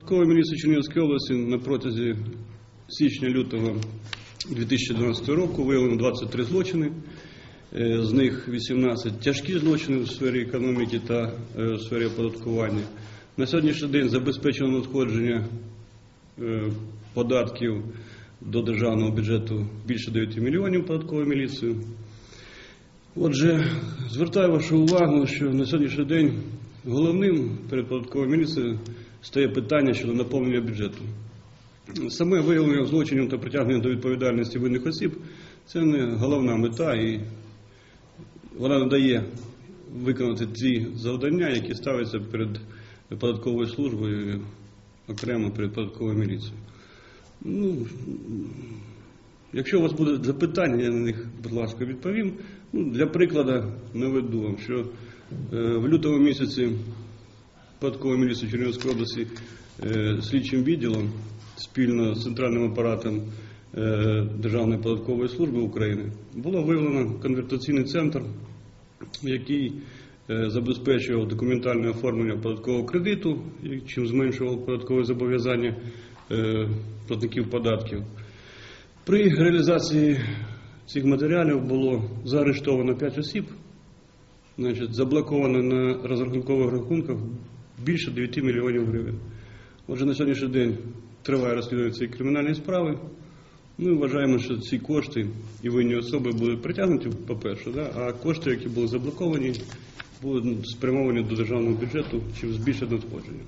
Податкової міліції Чернігівської області на протязі січня-лютого 2012 року виявлено 23 злочини. Е, З них 18 тяжкі злочини в сфері економіки та е, в сфері оподаткування. На сьогоднішній день забезпечено надходження е, податків до державного бюджету більше 9 мільйонів податковою міліцією. Отже, звертаю вашу увагу, що на сьогоднішній день головним перед податковою міліцією стає питання щодо наповнення бюджету. Саме виявлення злочинів та притягнення до відповідальності винних осіб це не головна мета, і вона не дає виконати ті завдання, які ставляться перед податковою службою, окремо перед податковою міліцією. Ну, Якщо у вас будуть запитання, я на них, будь ласка, відповім. Ну, для прикладу наведу вам, що е, в лютому місяці податкової міліції Чернігівської області е, слідчим відділом спільно з центральним апаратом е, Державної податкової служби України було виявлено конвертаційний центр, який е, забезпечував документальне оформлення податкового кредиту, чим зменшував податкове зобов'язання платників податків. При реалізації цих матеріалів було заарештовано 5 осіб, значить, заблоковано на розрахункових рахунках більше 9 мільйонів гривень. Отже, на сьогоднішній день триває розслідування цієї кримінальної справи. Ми вважаємо, що ці кошти і винні особи будуть притягнуті, по-перше, да? а кошти, які були заблоковані, будуть спрямовані до державного бюджету, чим збільшать надходження.